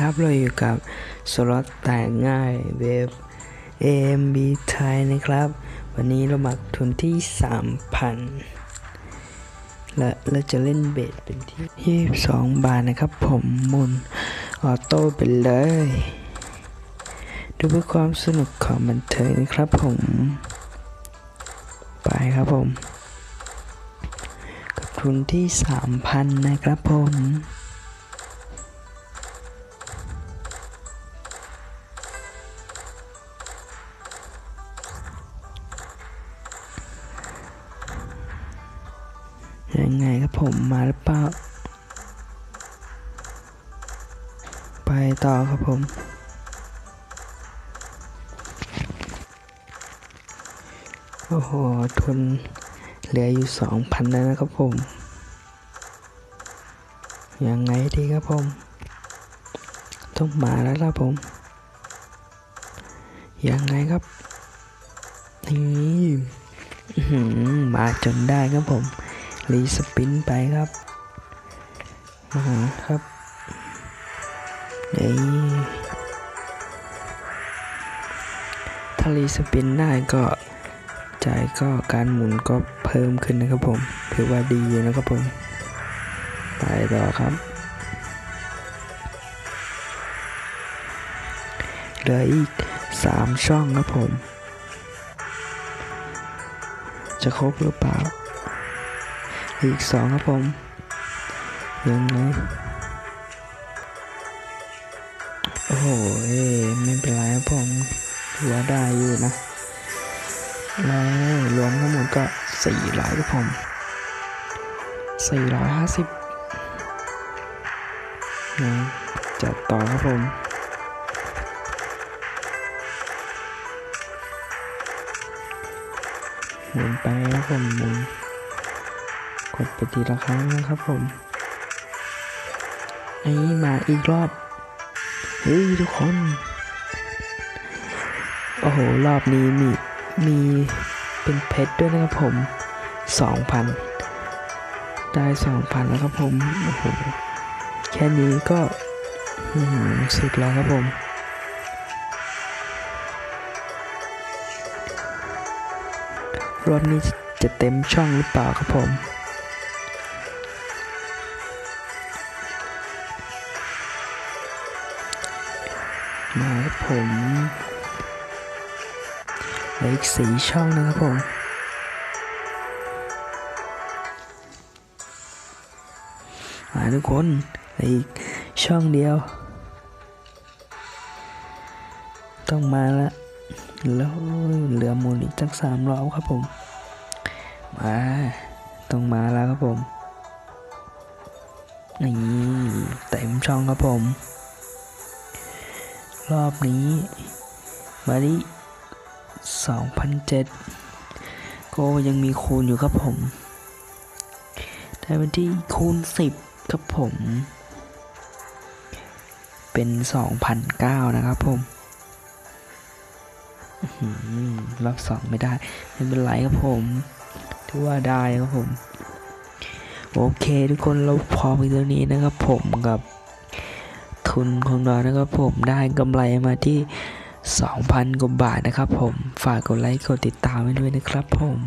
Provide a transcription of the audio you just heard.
ครับ เราอยู่กับสล็อตแต่งง่ายเว็บ AMB ไทยนะครับ วันนี้เรามาทุนที่ 3,000 และเราจะเล่นเบสเป็นที่22บาทนะครับ ผมมุนออโต้ไปเลย ดูเพื่อความสนุกของบันเทิงนะครับผม ไปครับผม กับทุนที่ 3,000 นะครับผม ยังไงครับผมมาหรือเปล่า ไปต่อครับผม โอ้โห ทุนเหลืออยู่สองพันแล้วนะครับผม ยังไงดีครับผม ต้องมาแล้วล่ะผม ยังไงครับนี่หมาจนได้ครับผม รีสปินไปครับมาครับนี่ถ้ารีสปินได้ก็ใจก็การหมุนก็เพิ่มขึ้นนะครับผมถือว่าดีอยู่นะครับผมไปต่อครับเหลืออีกสามช่องครับผม จะครบหรือเปล่า อีกสองครับผมยังไงโอ้โหเอ้ไม่เป็นไรครับผมถือว่าได้อยู่นะ แล้วรวมทั้งหมดก็สี่ร้อยครับผมสี่ร้อยห้าสิบจัดต่อครับผมหมุนไปครับผมหมุน กดไปทีละครั้งนะครับผมไอ้มาอีกรอบ เฮ้ยทุกคน โอ้โห รอบนี้มีมีเป็นเพชรด้วยนะครับผมสองพันได้สองพันแล้วครับผม โอ้โห แค่นี้ก็สุดแล้วครับผมรอบนี้จะเต็มช่องหรือเปล่าครับผม มาครับผมเหลืออีกสี่ช่องนะครับผมมาทุกคนเหลืออีกช่องเดียว ต้องมาละแล้วเหลือมุนอีกจักสามรอบครับผม มาต้องมาแล้วครับผมนี่เต็มช่องครับผม รอบนี้มาดิ2007ก็ยังมีคูณอยู่ครับผม ได้เป็นที่คูณ 10 ครับผม เป็น 2,009 นะครับผมรอบสองไม่ได้ ไม่เป็นไรครับผมถือว่าได้ครับผม โอเคทุกคนเราพอเพียงเท่านี้นะครับผมกับ ทุนของเรานะครับผมได้กำไรมาที่ 2,000 กว่าบาทนะครับผม ฝากกดไลค์ กดติดตามไว้ด้วยนะครับผม